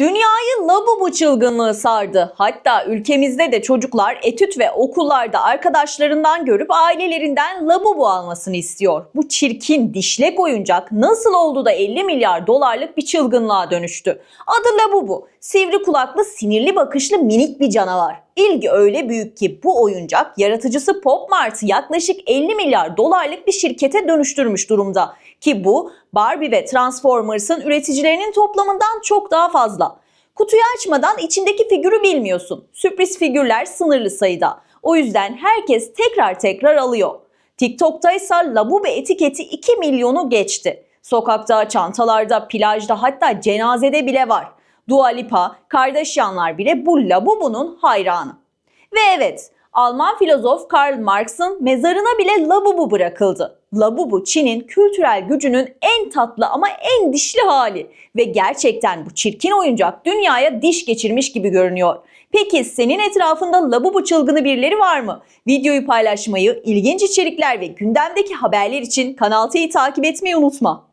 Dünyayı labubu çılgınlığı sardı. Hatta ülkemizde de çocuklar etüt ve okullarda arkadaşlarından görüp ailelerinden labubu almasını istiyor. Bu çirkin dişlek oyuncak nasıl oldu da 50 milyar dolarlık bir çılgınlığa dönüştü? Adı labubu. Sivri kulaklı, sinirli bakışlı minik bir canavar. İlgi öyle büyük ki bu oyuncak yaratıcısı Pop Mart'ı yaklaşık 50 milyar dolarlık bir şirkete dönüştürmüş durumda. Ki bu Barbie ve Transformers'ın üreticilerinin toplamından çok daha fazla. Kutuyu açmadan içindeki figürü bilmiyorsun. Sürpriz figürler sınırlı sayıda. O yüzden herkes tekrar tekrar alıyor. TikTok'ta ise Labubu etiketi 2 milyonu geçti. Sokakta, çantalarda, plajda hatta cenazede bile var. Dua Lipa, Kardashianlar bile bu Labubu'nun hayranı. Ve evet, Alman filozof Karl Marx'ın mezarına bile Labubu bırakıldı. Labubu Çin'in kültürel gücünün en tatlı ama en dişli hali ve gerçekten bu çirkin oyuncak dünyaya diş geçirmiş gibi görünüyor. Peki senin etrafında Labubu çılgını birileri var mı? Videoyu paylaşmayı, ilginç içerikler ve gündemdeki haberler için Kanal T'yi takip etmeyi unutma.